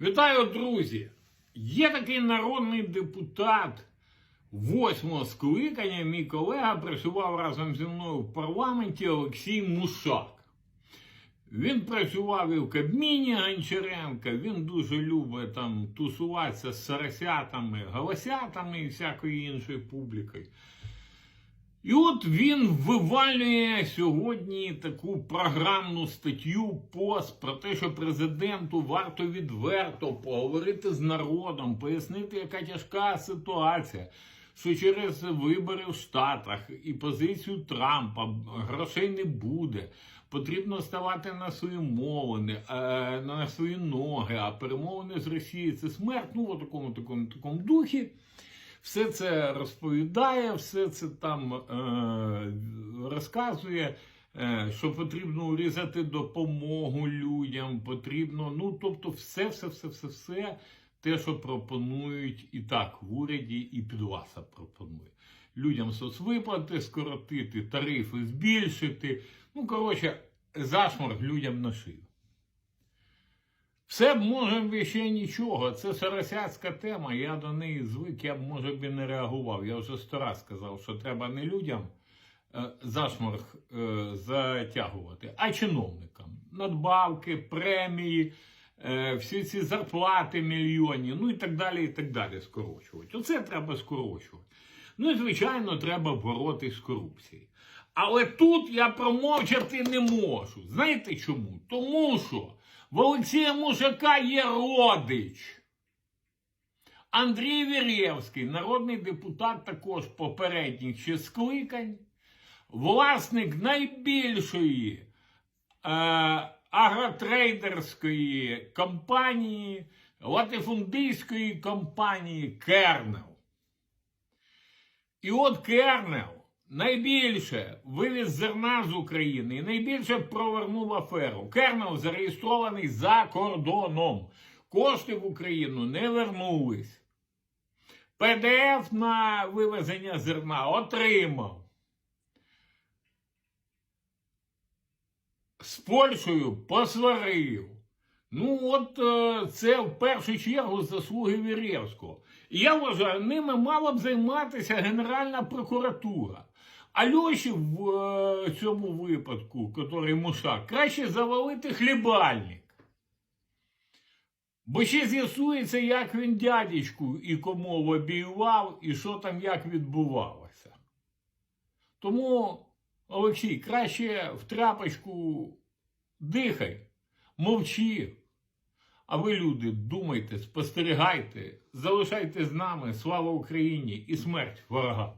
Вітаю, друзі! Є такий народний депутат восьмого скликання. Мій колега працював разом зі мною в парламенті Олексій Мушак. Він працював і в Кабміні Гончаренка, він дуже любить там тусуватися з сарасятами, голосятами і всякою іншою публікою. І от він вивалює сьогодні таку програмну статтю пост про те, що президенту варто відверто поговорити з народом, пояснити, яка тяжка ситуація, що через вибори в Штатах і позицію Трампа грошей не буде. Потрібно ставати на свої мовини, е, на свої ноги, а перемовини з Росією це смерть. Ну, в такому такому такому духі. Все це розповідає, все це там е, розказує, е, що потрібно урізати допомогу людям, потрібно, ну тобто, все, все, все, все, все те, що пропонують і так в уряді, і Підласа пропонує. Людям соцвиплати скоротити, тарифи збільшити. Ну, коротше, зашморг людям на шию. Все б може б ще нічого. Це сарасяцька тема. Я до неї звик, я б може б і не реагував. Я вже сто раз сказав, що треба не людям е, зашморг е, затягувати, а чиновникам. Надбавки, премії, е, всі ці зарплати мільйонні, ну і так далі, і так далі скорочувати. Оце треба скорочувати. Ну і звичайно, треба боротись з корупцією. Але тут я промовчати не можу. Знаєте чому? Тому що в Олексія Мушака є родич. Андрій Вірєвський, народний депутат також попередніх ще скликань, власник найбільшої е, агротрейдерської компанії, латифундійської компанії Кернел. І от Кернел найбільше вивіз зерна з України і найбільше провернув аферу. Кернел зареєстрований за кордоном. Кошти в Україну не вернулись. ПДФ на вивезення зерна отримав. З Польщею посварив. Ну, от е, це в першу чергу заслуги Вірєвського. І я вважаю, ними мала б займатися Генеральна прокуратура. А Льоші в е, цьому випадку, який Мушак, краще завалити хлібальник. Бо ще з'ясується, як він дядечку і кому лобіював, і що там як відбувалося. Тому, Олексій, краще в тряпочку дихай, мовчи. А ви, люди, думайте, спостерігайте, залишайте з нами слава Україні і смерть ворогам.